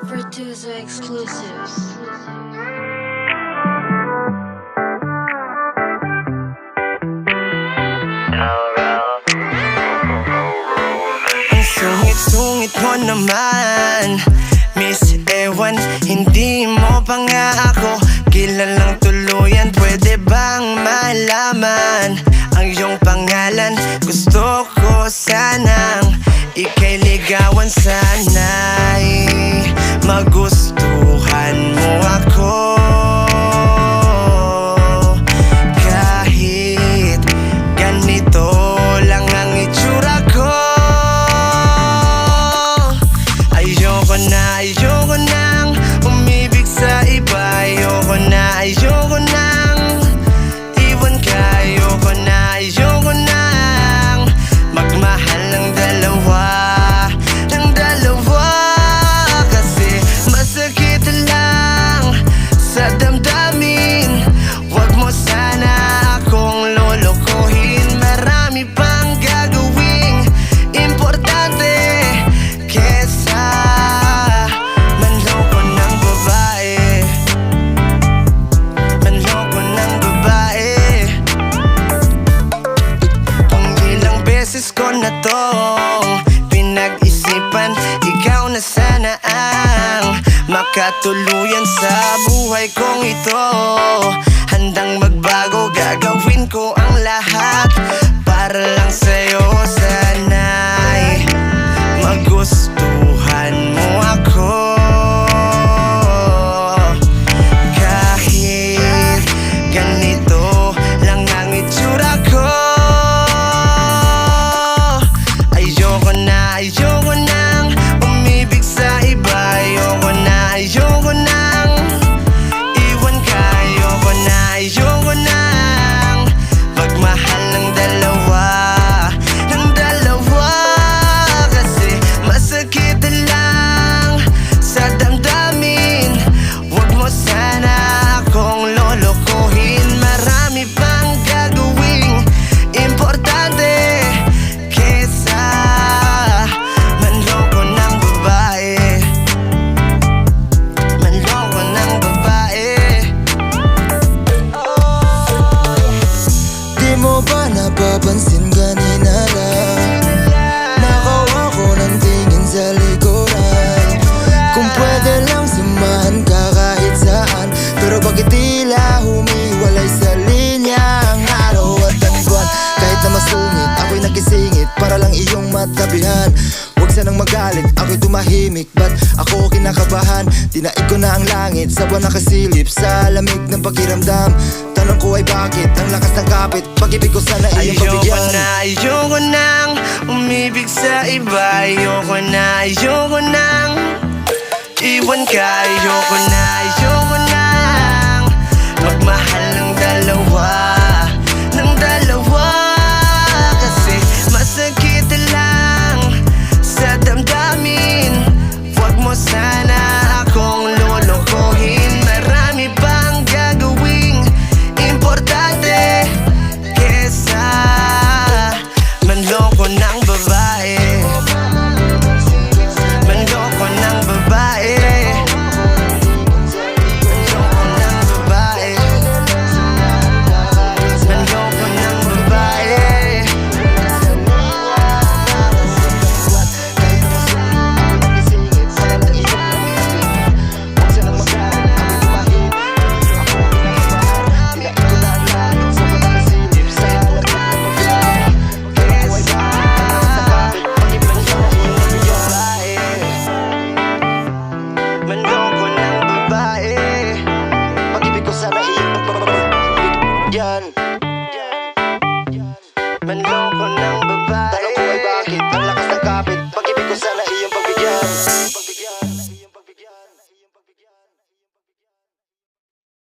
Producer exclusives. Sungit-sungit mo naman Miss Ewan, hindi mo pa nga ako Kilalang tuluyan, pwede bang malaman Ang iyong pangalan, gusto ko sanang Ika'y ligawan sana. ito Pinag-isipan, ikaw na sana ang Makatuluyan sa buhay kong ito. Handang magbago, gagawin ko ang lahat Para lang sa'yo, sa'yo tumahimik Ba't ako kinakabahan? Tinaig ko na ang langit Sa buwan nakasilip Sa lamig ng pakiramdam Tanong ko ay bakit? Ang lakas ng kapit Pag-ibig ko sana iyong pagbigyan Ayoko na, ayoko nang Umibig sa iba Ayoko na, ayoko nang Iwan ka Ayoko na, ayoko